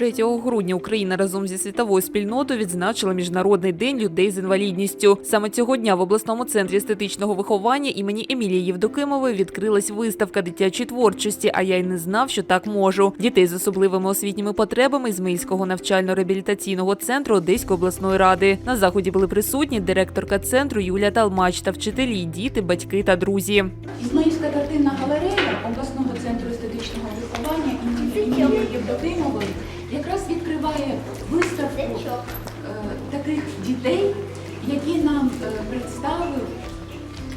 23 грудня Україна разом зі світовою спільнотою відзначила Міжнародний день людей з інвалідністю. Саме цього дня в обласному центрі естетичного виховання імені Емілії Євдокимової відкрилась виставка дитячої творчості. А я й не знав, що так можу. Дітей з особливими освітніми потребами Ізмаїльського навчально-реабілітаційного центру Одеської обласної ради. На заході були присутні директорка центру Юлія Талмач та вчителі, діти, батьки та друзі. Ізмаїльська картинна галерея обласного центру естетичного виховання імені Євдокимової е, таких дітей, які нам е, представив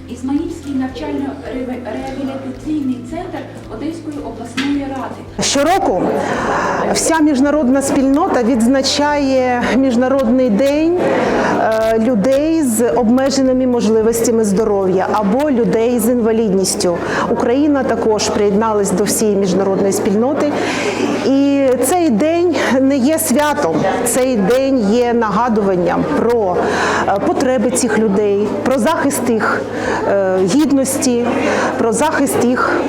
Ізмаїльський навчально-реабілітаційний центр Одеської обласної ради. Щороку вся міжнародна спільнота відзначає міжнародний день е, людей з обмеженими можливостями здоров'я або людей з інвалідністю. Україна також приєдналась до всієї міжнародної спільноти. І цей день не є святом, цей день є нагадуванням про е, потреби цих людей, про захист їх гідності, про захист їх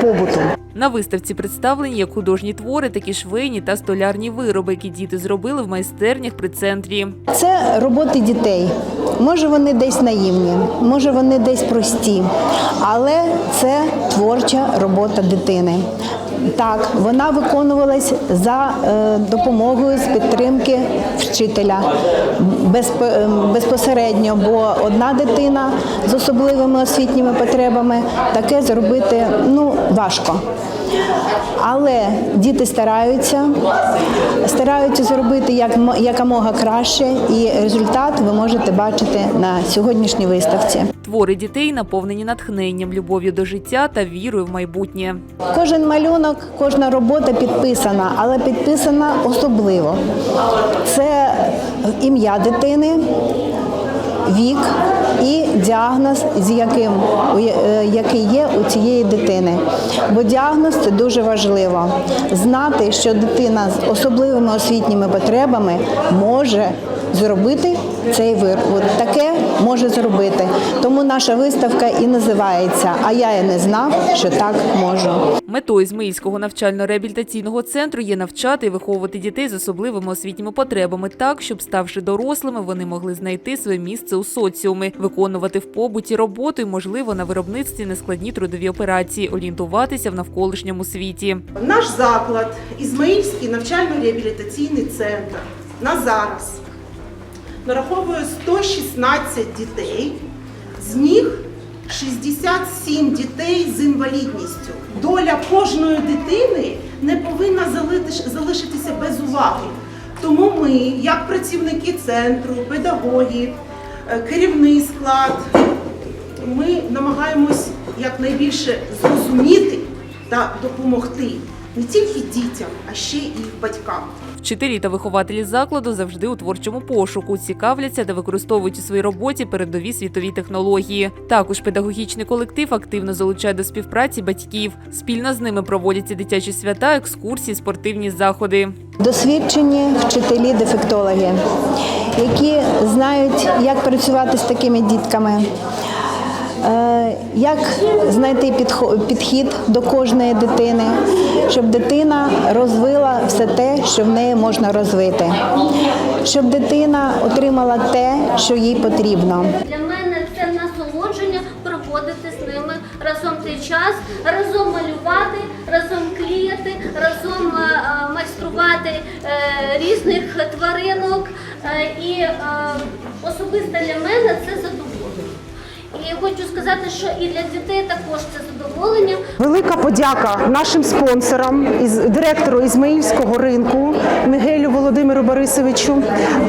побуту. На виставці представлені як художні твори, так і швейні та столярні вироби, які діти зробили в майстернях при центрі. Це роботи дітей. Може, вони десь наївні, може, вони десь прості, але це творча робота дитини. Так, вона виконувалась за е, допомогою з підтримки вчителя е, безпосередньо, бо одна дитина з особливими освітніми потребами таке зробити ну важко. Але діти стараються, стараються зробити як мо- якомога краще, і результат ви можете бачити на сьогоднішній виставці. Твори дітей наповнені натхненням, любов'ю до життя та вірою в майбутнє. Кожен малюнок, кожна робота підписана, але підписана особливо. Це ім'я дитини, вік і діагноз, з яким е, який є у цієї дитини. Бо діагноз це дуже важливо. Знати, що дитина з особливими освітніми потребами може зробити цей вир. От таке може зробити. Тому наша виставка і називається А я і не знав, що так можу. Метою Ізмаїльського навчально-реабілітаційного центру є навчати і виховувати дітей з особливими освітніми потребами так, щоб, ставши дорослими, вони могли знайти своє місце у соціумі, виконувати в побуті роботу і, можливо, на виробництві нескладні трудові операції, орієнтуватися в навколишньому світі. Наш заклад, Ізмаїльський навчально-реабілітаційний центр на зараз нараховує 116 дітей, з них 67 дітей з інвалідністю. Доля кожної дитини не повинна залишитися без уваги. Тому ми, як працівники центру, педагоги, е, керівний склад, ми намагаємось якнайбільше зрозуміти та допомогти не тільки дітям, а ще і батькам. Вчителі та вихователі закладу завжди у творчому пошуку, цікавляться та використовують у своїй роботі передові світові технології. Також педагогічний колектив активно залучає до співпраці батьків. Спільно з ними проводяться дитячі свята, екскурсії, спортивні заходи. Досвідчені вчителі-дефектологи, які знають, як працювати з такими дітками, як знайти підхід до кожної дитини, щоб дитина розвила все те, що в неї можна розвити, щоб дитина отримала те, що їй потрібно. Для мене це насолодження проводити з ними разом цей час, разом малювати, разом клеїти, разом е, е, майструвати е, різних тваринок. Е, І е, особисто для мене це задоволення. І хочу сказати, що і для дітей також це задоволення. Велика подяка нашим спонсорам, із директору Ізмаїльського ринку Мігелю Володимиру Борисовичу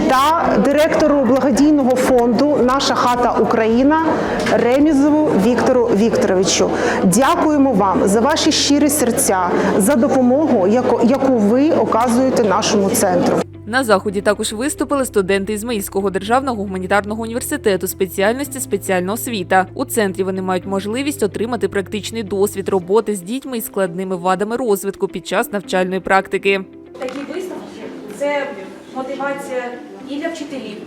та директору благодійного фонду Наша хата Україна Ремізову Віктору Вікторовичу. Дякуємо вам за ваші щирі серця, за допомогу, яку ви оказуєте нашому центру. На заході також виступили студенти Ізмаїльського державного гуманітарного університету спеціальності спеціальна освіта. У центрі вони мають можливість отримати практичний досвід роботи з дітьми із складними вадами розвитку під час навчальної практики. Такі виставки це мотивація і для вчителів,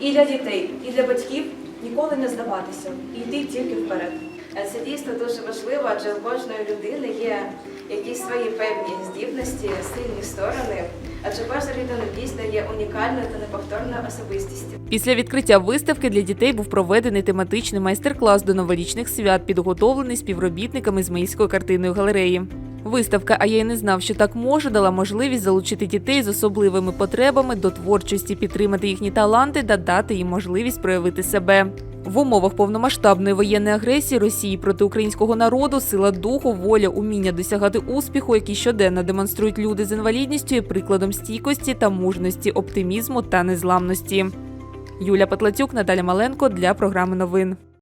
і для дітей, і для батьків ніколи не здаватися і йти тільки вперед. Це дійсно дуже важливо, адже у кожної людини є якісь свої певні здібності, сильні сторони. дійсно є унікальною та неповторною особистістю. Після відкриття виставки для дітей був проведений тематичний майстер-клас до новорічних свят, підготовлений співробітниками Ізмаїльської картинної галереї. Виставка А я й не знав, що так може, дала можливість залучити дітей з особливими потребами до творчості, підтримати їхні таланти та дати їм можливість проявити себе. В умовах повномасштабної воєнної агресії Росії проти українського народу сила духу, воля, уміння досягати успіху, які щоденно демонструють люди з інвалідністю, є прикладом стійкості та мужності, оптимізму та незламності. Юля Петлацюк, Наталя Маленко для програми новин.